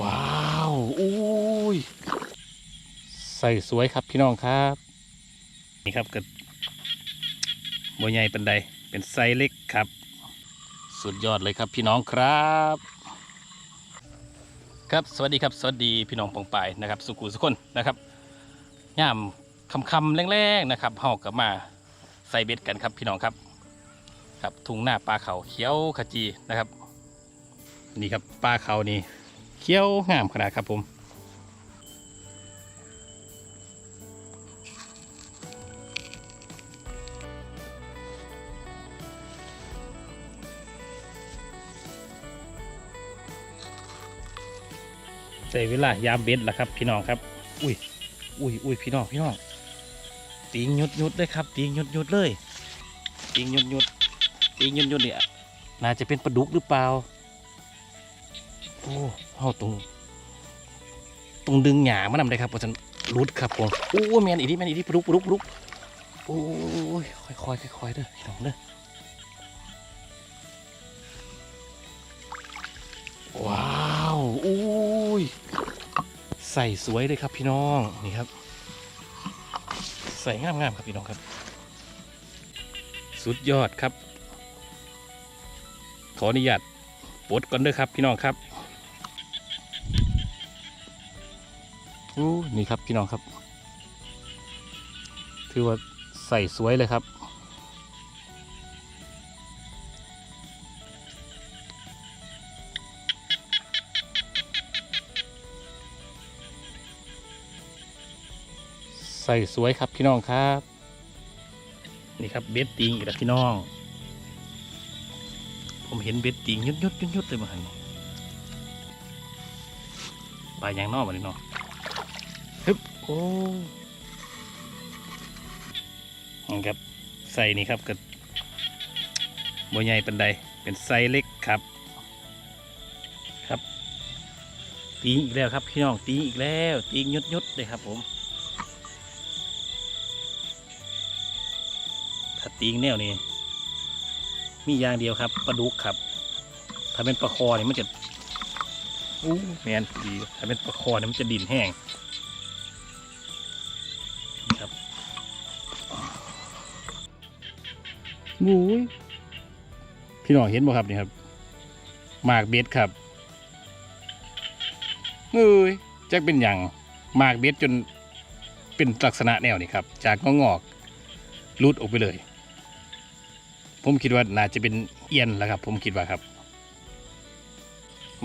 ว้าวอุ้ยใส่สวยครับพี่น้องครับ นี่ครับก็บัวใหญ่เป็นใดเป็นไซส์เล็กครับ สุดยอดเลยครับพี่น้องครับ ครับสวัสดีครับสวัสดีพี่น้องปองปายนะครับ สุขุสุคนนะครับย่ามคำคำๆแรงๆนะครับเฮากับมาใส่เบ็ดกันครับพี่น้องครับ ครับทุ่งหน้าปลาเขาเขียวขจีนะครับ นี่ครับปลาเขานี่ เขียวงามขนาดครับผมใส่เวลายามเบ็ดแล้วครับพี่น้องครับ อุ้ย อุ้ยอุ้ยพี่น้องพี่น้องตีงหยุดหยุดเลยครับตีงหยุดหยุดเลยตีงหยุดหยุดตีงหยุดหยุดเนี่ยน่าจะเป็นปลาดุกหรือเปล่า โอ้เอาตรงตรงดึงหยามานำได้ครับเพราะฉันรุดครับผมโอ้แมนอีนี่แมนอีนี่ปลาดุกปลุกปลาดุกโอ้ยค่อยๆค่อยๆเด้อพี่น้องเด้อว้าวอุ้ยใส่สวยเลยครับพี่น้องนี่ครับ ใส่งามๆครับพี่น้องครับ สุดยอดครับ ขออนุญาตปลดก่อนเด้อครับพี่น้องครับ อู้นี่ครับพี่น้องครับ ถือว่าใส่สวยเลยครับ ใส่สวยครับพี่น้องครับ นี่ครับเบ็ดติงอีกแล้วพี่น้อง ผมเห็นเบ็ดติงยุดยุดยุดยุดเลยมาหันนี่ปลาอย่างนอกมาเลยเนาะ ฮึบโอ้นี่ครับใส่นี่ครับกับบัวใหญ่เป็นใดเป็นไซส์เล็กครับ ครับ ตีงอีกแล้วครับพี่น้องตีงอีกแล้วตีงยุดยุดเลยครับผมถ้าตีงแนวนี้มีอย่างเดียวครับปลาดุกครับ ถ้าเป็นปลาคอเนี่ยมันจะอู้แมนดีถ้าเป็นปลาคอเนี่ยมันจะดินแห้ง งูยพี่น้องเห็นบ่ครับนี่ครับหมากเบ็ดครับเอ้ยจักเป็นอย่างหมากเบ็ดจนเป็นลักษณะแนวนี้ครับ จากงอกรุดออกไปเลย ผมคิดว่าน่าจะเป็นเอียนแล้วครับ ผมคิดว่าครับ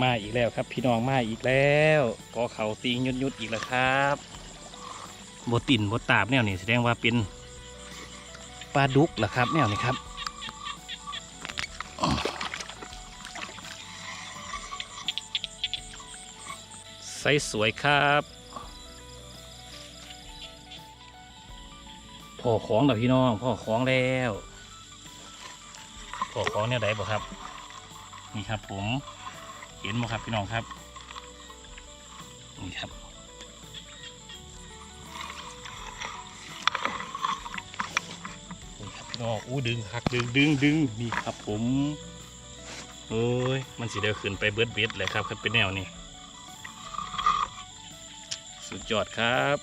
มาอีกแล้วครับ พี่น้องมาอีกแล้วกอเขาตีงยุดยุดอีกแล้วครับบตินบตาบแนวนี้แสดงว่าเป็นปลาดุกเหรอครับแนวนี้ครับ ใสสวยครับพ่อของแล้วพี่น้องพ่อของแล้วพ่อของเนี่ยไดบ่ครับ นี่ครับผมเห็นบ่ครับพี่น้องครับนี่ครับนี่ครับพี่น้องอู้ดึงคักดึงดึงดึงนี่ครับผมเอ้ยมันสิเดียวขึ้นไปเบิดเบ็ดเลยครับครับเป็นแนวนี้ สุดยอดครับ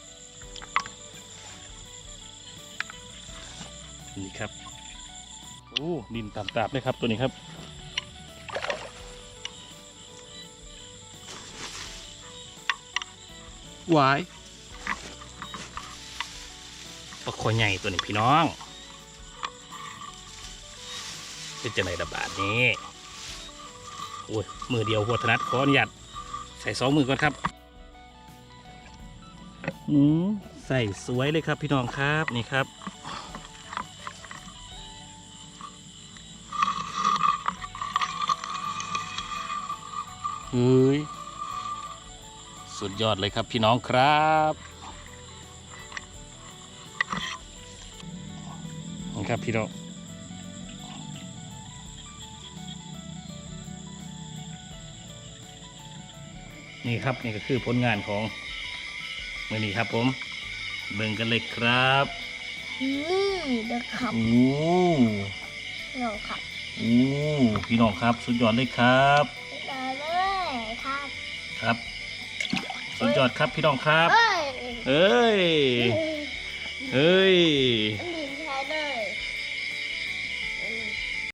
นี่ครับ โอ้ดินตามตาบเลยครับตัวนี้ครับหวายปลาคอใหญ่ตัวนี้พี่น้องเป็นจะไหนระบาดนี้โอ้ยมือเดียวหัวถนัดขออนุญาตใส่สองมือก่อนครับอืม ใส่สวยเลยครับพี่น้องครับ นี่ครับเฮ้ยสุดยอดเลยครับพี่น้องครับนี่ครับพี่น้องนี่ครับนี่ก็คือผลงานของ มือนี้ครับผม เบิ่งกันเลยครับนี่เด้อครับโอ้เราครับโอ้พี่น้องครับ สุดยอดเลยครับได้เลยครับครับ สุดยอดครับพี่น้องครับ เอ้ยเอ้ยเฮ้ยมันดีใช้เลย